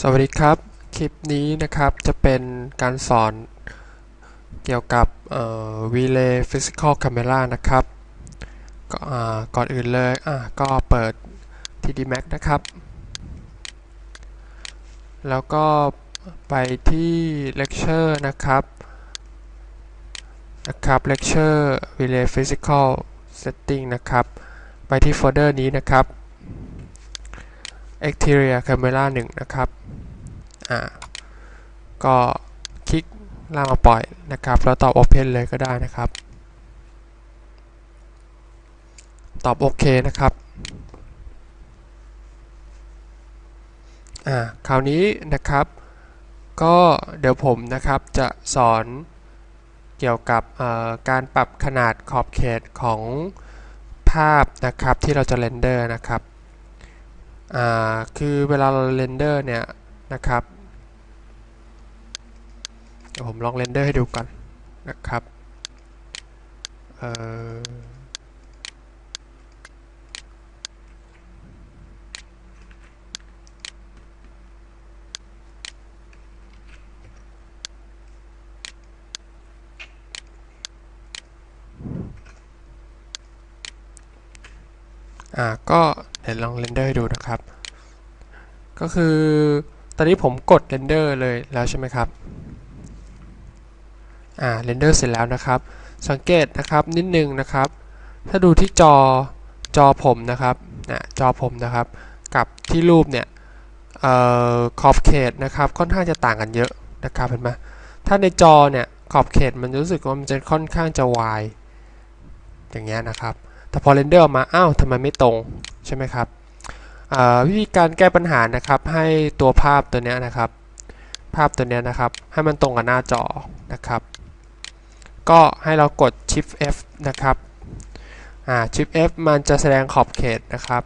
สวัสดีครับ คลิปนี้นะครับจะเป็นการสอนเกี่ยวกับ Relay Physical Camera นะครับก็อ่าก่อนอื่นเลยก็เปิด TD Max นะครับ แล้วก็ไปที่ Lecture นะครับนะครับ Lecture Relay Physical Setting นะครับ ไปที่โฟลเดอร์นี้นะครับ Exterior Camera 1 นะครับ อ่า ก็คลิกลางมาปล่อยนะครับ แล้วตอบ Open เลยก็ได้นะครับ ตอบโอเคนะครับ อ่า คราวนี้นะครับ ก็เดี๋ยวผมนะครับจะสอนเกี่ยวกับการปรับขนาดขอบเขตของภาพนะครับที่เราจะเรนเดอร์นะครับ คือเวลาเราเรนเดอร์เนี่ยนะครับผมลองเรนเดอร์ให้ดูก่อนนะครับเอ่ออ่าก็เดี๋ยวลองเรนเดอร์ให้ดูนะครับ ก็คือ ตอนนี้ผมกดเรนเดอร์เลยแล้วใช่ไหมครับ อ่าเรนเดอร์เสร็จแล้วนะครับ สังเกตนะครับนิดนึงนะครับ ถ้าดูที่จอจอผมนะครับนะจอผมนะครับ กับที่รูปเนี่ยออขอบเขตนะครับค่อนข้างจะต่างกันเยอะนะครับเห็นไหมถ้าในจอเนี่ยขอบเขตมันรู้สึกว่ามันจะค่อนข้างจะวายอย่างเงี้ยนะครับ แต่พอเรนเดอร์ออกมาอ้าวทำไมไม่ตรงใช่ไหมครับ วิธีการแก้ปัญหานะครับ ให้ตัวภาพตัวนี้นะครับ ภาพตัวนี้นะครับ ให้มันตรงกับหน้าจอนะครับ ก็ให้เรากด Shift F นะครับอ่า Shift F มันจะแสดงขอบเขตนะครับ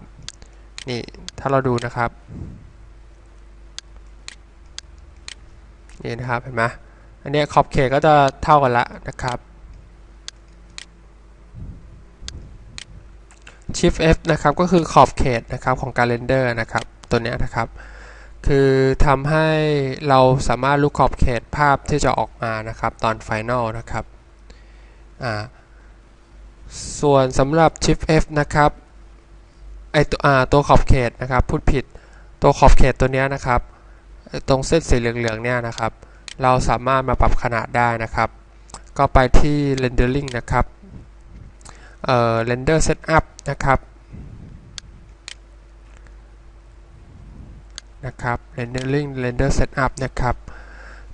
นี่ถ้าเราดูนะครับนี่นะครับเห็นไหมอันนี้ขอบเขตก็จะเท่ากันละนะครับ Shift F นะครับก็คือขอบเขตนะครับของการเรนเดอร์นะครับตัวนี้นะครับคือทำให้เราสามารถลูกขอบเขตภาพที่จะออกมานะครับตอนไฟนลนะครับอ่าส่วนสำหรับ Shift F นะครับไอตัวอ่าตัวขอบเขตนะครับพูดผิดตัวขอบเขตตัวนี้นะครับตรงเส้นสีเหลืองๆเนี่ยนะครับ เราสามารถมาปรับขนาดได้นะครับ ก็ไปที่ rendering นะครับ เอ่อ render setup นะครับนะครับ rendering render setup นะครับ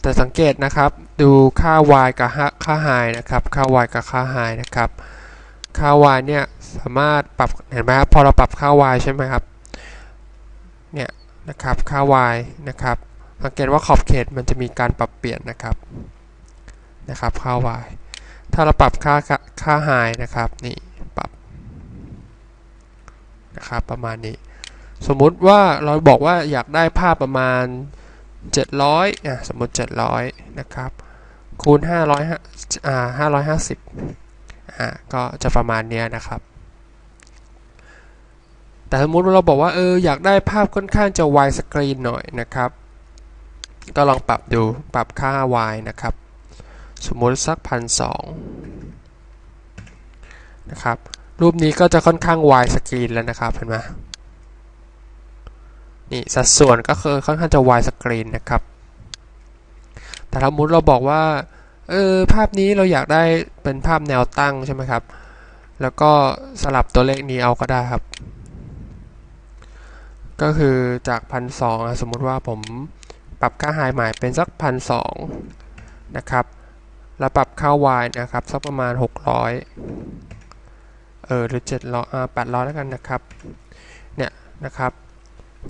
แต่สังเกตนะครับดูค่า y กับค่า high นะครับ ค่า y กับค่า high นะครับ ค่า y เนี่ยสามารถปรับเห็นไหมครับพอเราปรับค่า y ใช่ไหมครับเนี่ยนะครับค่า y นะครับสังเกตว่าขอบเขตมันจะมีการปรับเปลี่ยนนะครับนะครับค่า y ถ้าเราปรับค่าค่า high นะครับนี่ปรับนะครับประมาณนี้ สมมุติว่าเราบอกว่าอยากได้ภาพประมาณ 700อะสมมติ 700 นะครับ คูณ 500อ่า550อ่าก็จะประมาณนี้นะครับ แต่สมมติว่าเราบอกว่าเอออยากได้ภาพค่อนข้างจะวายสกรีนหน่อยนะครับ ก็ลองปรับดูปรับค่า y นะครับ สมมติสักพันสองนะครับ รูปนี้ก็จะค่อนข้างวายสกรีนแล้วนะครับเห็นไหมนี่สัดส่วนก็คือค่อนข้างจะวายสกรีนนะครับ แต่ถ้ามุติเราบอกว่า เออภาพนี้เราอยากได้เป็นภาพแนวตั้งใช่ไหมครับ แล้วก็สลับตัวเลขนี้เอาก็ได้ครับ ก็คือจากพันสองสมมุติว่าผมปรับค่าไฮหม่เป็นสักพันสองนะครับ แล้วปรับค่า y นะครับสักประมาณ 600 เออหรือ700อ่า800 แล้วกันนะครับ เนี่ยนะครับ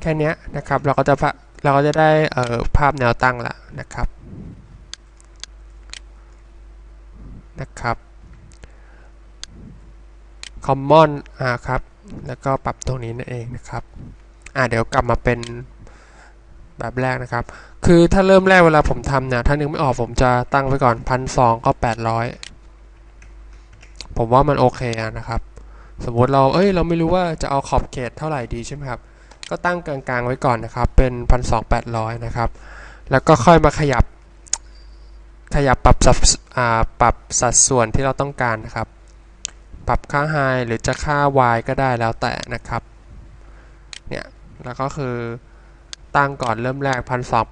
แค่นี้นะครับเราก็จะเราก็จะได้เอ่อภาพแนวตั้งละนะครับนะครับ common อ่าครับ แล้วก็ปรับตรงนี้นั่นเองนะครับ อ่าเดี๋ยวกลับมาเป็นแบบแรกนะครับ คือถ้าเริ่มแรกเวลาผมทำเนี่ย ถ้านึกไม่ออกผมจะตั้งไว้ก่อนพันสองก็แปดร้อยผมว่ามันโอเคนะครับ สมมติเราเอ้ยเราไม่รู้ว่าจะเอาขอบเขตเท่าไหร่ดีใช่ไหมครับ ก็ตั้งกลางๆไว้ก่อนนะครับ เป็น1,200นะครับ แล้วก็ค่อยมาขยับ ขยับปรับสัดปรับสัดส่วนที่เราต้องการนะครับ ปรับค่า high หรือจะค่า y ก็ได้แล้วแต่นะครับ เนี่ย แล้วก็คือ ตั้งก่อนเริ่มแรก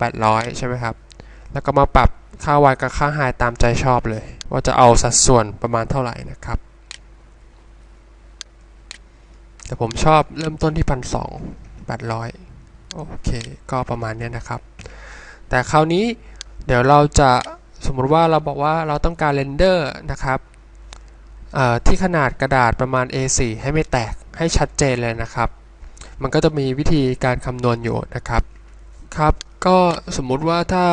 1,200ใช่ไหมครับ แล้วก็มาปรับค่า y กับค่า high ตามใจชอบเลย ว่าจะเอาสัดส่วนประมาณเท่าไหร่นะครับ แต่ผมชอบเริ่มต้นที่1,200โอเค ก็ประมาณนี้นะครับ แต่คราวนี้เดี๋ยวเราจะสมมติว่าเราบอกว่าเราต้องการเรนเดอร์นะครับที่ขนาดกระดาษประมาณ A4 ให้ไม่แตกให้ชัดเจนเลยนะครับ มันก็จะมีวิธีการคำนวณอยู่นะครับ ครับก็สมมุติว่าถ้า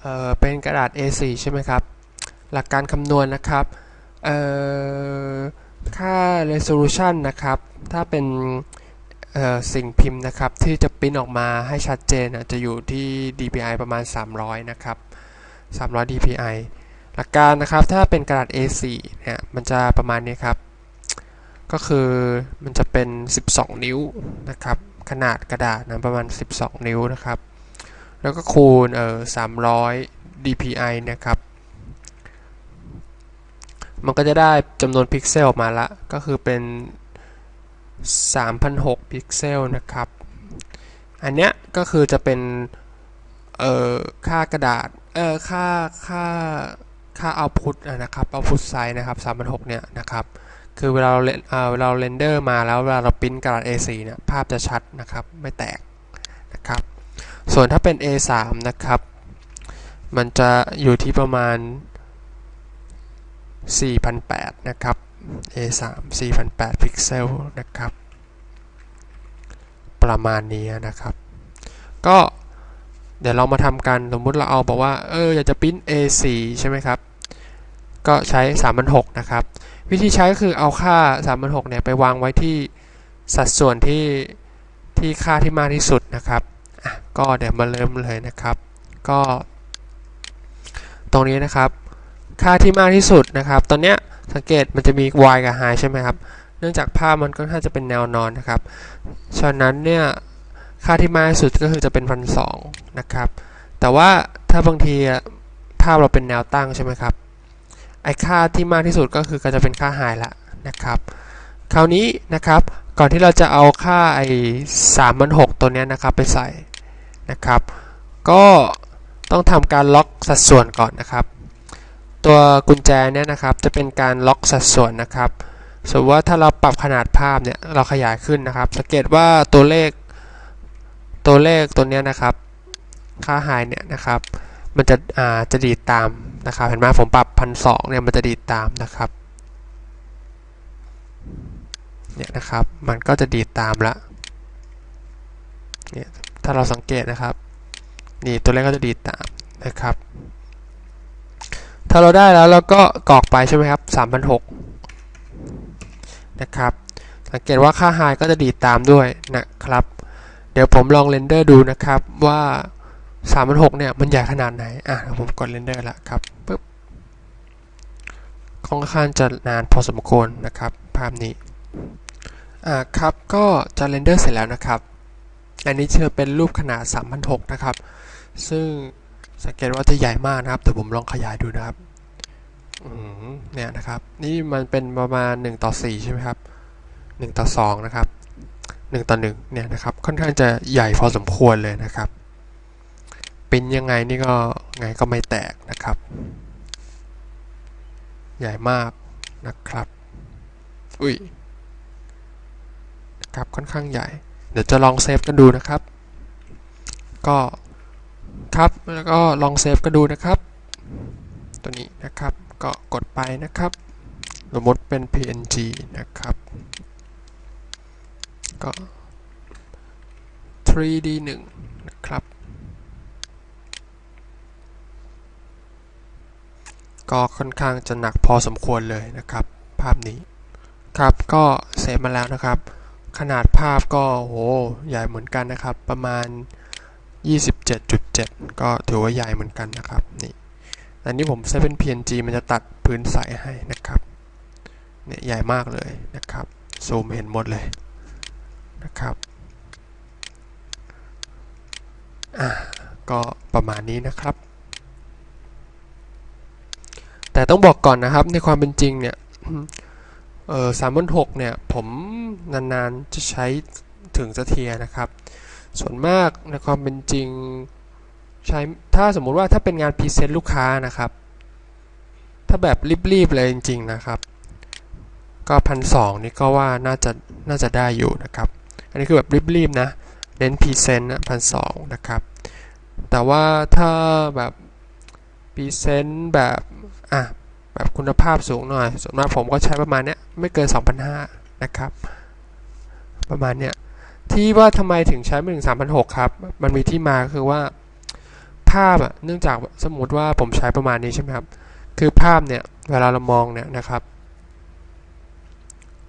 เเป็นกระดาษ A4 ใช่ไหมครับ หลักการคำนวณนะครับค่า resolution นะครับ ถ้าเป็นสิ่งพิมพ์นะครับ ที่จะปริ้นออกมาให้ชัดเจนอะจะอยู่ที่ DPI ประมาณ 300 นะครับ 300 DPI หลักการนะครับถ้าเป็นกระดาษ A4 เนี่ยมันจะประมาณนี้ครับ ก็คือมันจะเป็น 12 นิ้วนะครับ ขนาดกระดาษนะประมาณ 12 นิ้วนะครับ แล้วก็คูณเอ่อ300 DPI นะครับ มันก็จะได้จำนวนพิกเซลออกมาละ ก็คือเป็น 3,006 พิกเซลนะครับ อันเนี้ยก็คือจะเป็นเอ่อค่ากระดาษเอ่อค่าค่าค่า output อะนะครับ output size นะครับ3,006เนี่ยนะครับ คือเวลาเราเรนเอ่อเวลาเราเรนเดอร์มาแล้วเวลาเราปริ้นกระดาษ A4 เนี่ยภาพจะชัดนะครับไม่แตกนะครับ ส่วนถ้าเป็น A3 นะครับ มันจะอยู่ที่ประมาณ4,800นะครับ A3 4,800พิกเซลนะครับ ประมาณนี้นะครับ ก็เดี๋ยวเรามาทำกันสมมุติเราเอาบอกว่าเอออยากจะปริ้น A4 ใช่ไหมครับ ก็ใช้3,006นะครับ วิธีใช้ก็คือเอาค่า3,006เนี่ยไปวางไว้ที่สัดส่วนที่ที่ค่าที่มากที่สุดนะครับอะก็เดี๋ยวมาเริ่มเลยนะครับ ก็ ตรงนี้นะครับ ค่าที่มากที่สุดนะครับ ตอนเนี้ยสังเกตมันจะมี y กับ high ใช่ไหมครับ เนื่องจากภาพมันก็น่าจะเป็นแนวนอนนะครับ ฉะนั้นเนี่ยค่าที่มากที่สุดก็คือจะเป็นพันสองนะครับ แต่ว่าถ้าบางทีภาพเราเป็นแนวตั้งใช่ไหมครับ ไอ้ค่าที่มากที่สุดก็คือก็จะเป็นค่า high ละนะครับ คราวนี้นะครับก่อนที่เราจะเอาค่าไอ้สามพันหกตัวเนี้ยนะครับไปใส่นะครับ ก็ต้องทำการล็อกสัดส่วนก่อนนะครับ ตัวกุญแจเนี่ยนะครับจะเป็นการล็อกสัดส่วนนะครับสมมติว่าถ้าเราปรับขนาดภาพเนี่ยเราขยายขึ้นนะครับ สังเกตว่าตัวเลขตัวเลขตัวเนี้ยนะครับ ค่า high เนี่ยนะครับ มันจะอ่าจะดีดตาม นะครับเห็นไหมผมปรับพันสองเนี่ยมันจะดีดตามนะครับเนี่ยนะครับมันก็จะดีดตามละเนี่ยถ้าเราสังเกตนะครับนี่ตัวเลขก็จะดีดตามนะครับ ถ้าเราได้แล้วเราก็กรอกไปใช่ไหมครับ3,006นะครับสังเกตว่าค่า high ก็จะดีดตามด้วยนะครับ เดี๋ยวผมลองเรนเดอร์ดูนะครับว่า3,006เนี่ยมันใหญ่ขนาดไหนอะผมกดเรนเดอร์ละครับ ค่อนข้างจะนานพอสมควรนะครับ ภาพนี้ อ่าครับ ก็จะเรนเดอร์เสร็จแล้วนะครับ อันนี้จะเป็นรูปขนาด 3,006 นะครับ ซึ่งสังเกตว่าจะใหญ่มากนะครับ แต่ผมลองขยายดูนะครับเนี่ยนะครับ นี่มันเป็นประมาณ 1 ต่อ 4 ใช่ไหมครับ 1 ต่อ 2 นะครับ 1 ต่อ 1 เนี่ยนะครับ ค่อนข้างจะใหญ่พอสมควรเลยนะครับ เปิ้นยังไงนี่ก็ไงก็ไม่แตกนะครับ ใหญ่มากนะครับอุ้ยนะครับค่อนข้างใหญ่ เดี๋ยวจะลองเซฟกันดูนะครับ ก็ครับแล้วก็ลองเซฟกันดูนะครับ ตัวนี้นะครับก็กดไปนะครับสมมติเป็น png นะครับ ก็ 3d 1นะครับ ก็ค่อนข้างจะหนักพอสมควรเลยนะครับ ภาพนี้ครับก็เซฟมาแล้วนะครับ ขนาดภาพก็โหใหญ่เหมือนกันนะครับ ประมาณ 27.7 ก็ถือว่าใหญ่เหมือนกันนะครับนี่แต่นี้ผมเซฟเป็น PNG มันจะตัดพื้นใสให้นะครับเนี่ยใหญ่มากเลยนะครับซูมเห็นหมดเลยนะครับอ่าก็ประมาณนี้นะครับ แต่ต้องบอกก่อนนะครับในความเป็นจริงเนี่ยเออสามพันหกเนี่ยผมนานๆจะใช้ถึงสักเทียนะครับ ส่วนมากในความเป็นจริงใช้ถ้าสมมุติว่าถ้าเป็นงานพรีเซนต์ลูกค้านะครับ ถ้าแบบรีบๆเลยจริง ๆนะครับ ก็พันสองนี่ก็ว่าน่าจะน่าจะได้อยู่นะครับ อันนี้คือแบบรีบๆนะเน้นพรีเซนต์นะพันสองนะครับ แต่ว่าถ้าแบบพรีเซนต์แบบ อะแบบคุณภาพสูงหน่อยส่วนมากผมก็ใช้ประมาณเนี้ยไม่เกิน 2,500 นะครับ ประมาณเนี้ยที่ว่าทำไมถึงใช้ไม่ถึง3,600 ครับ มันมีที่มาคือว่า ภาพอะเนื่องจากสมมติว่าผมใช้ประมาณนี้ใช่ไหมครับ คือภาพเนี่ยเวลาเรามองเนี่ยนะครับ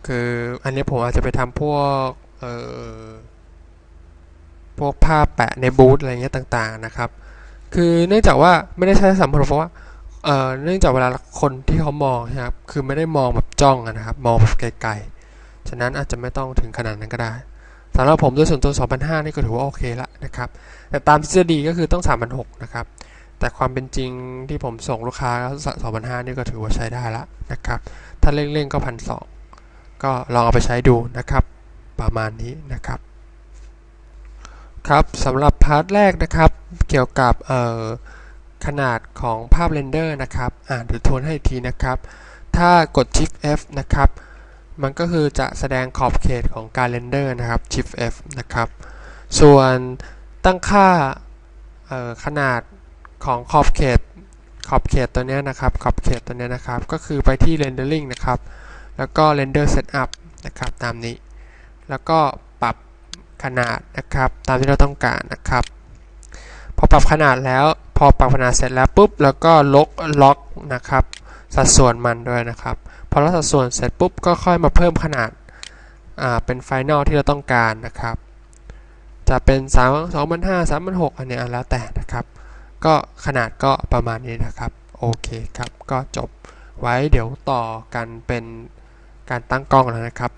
คืออันนี้ผมอาจจะไปทำพวกเอ่อพวกภาพแปะในบูธอะไรเงี้ยต่างๆนะครับ คือเนื่องจากว่าไม่ได้ใช้สามพันเพราะว่า เอ่อเนื่องจากเวลาคนที่เขามองนะครับ คือไม่ได้มองแบบจ้องนะครับ มองแบบไกลๆ ฉะนั้นอาจจะไม่ต้องถึงขนาดนั้นก็ได้สำหรับผมโดยส่วนตัว2,500นี่ก็ถือว่าโอเคละนะครับ แต่ตามทฤษฎีก็คือต้อง3,600นะครับ แต่ความเป็นจริงที่ผมส่งลูกค้า2,500นี่ก็ถือว่าใช้ได้ละนะครับ ถ้าเร่งๆ ก็1,200ก็ลองเอาไปใช้ดูนะครับ ประมาณนี้นะครับ ครับสำหรับพาร์ทแรกนะครับ เกี่ยวกับเอ่อ ขนาดของภาพเรนเดอร์นะครับ อ่านหรือทวนให้อีกทีนะครับ ถ้ากด Shift F นะครับ มันก็คือจะแสดงขอบเขตของการเรนเดอร์นะครับ Shift F นะครับ ส่วนตั้งค่าขนาดของขอบเขตขอบเขตตัวเนี้ยนะครับ ขอบเขตตัวเนี้ยนะครับ ก็คือไปที่ rendering นะครับ แล้วก็ render setup นะครับ ตามนี้ แล้วก็ปรับขนาดนะครับ ตามที่เราต้องการนะครับ พอปรับขนาดแล้ว พอปรับขนาดเสร็จแล้วปุ๊บแล้วก็ลกล็อกนะครับ สัดส่วนมันด้วยนะครับ พอเราสัดส่วนเสร็จปุ๊บก็ค่อยมาเพิ่มขนาดอ่าเป็นไฟนอลที่เราต้องการนะครับ จะเป็น 3 2 5 0 3 6อันเนี้แล้วแต่นะครับ ก็ขนาดก็ประมาณนี้นะครับ โอเคครับ ก็จบไว้เดี๋ยวต่อกันเป็นการตั้งกล้องแล้วนะครับ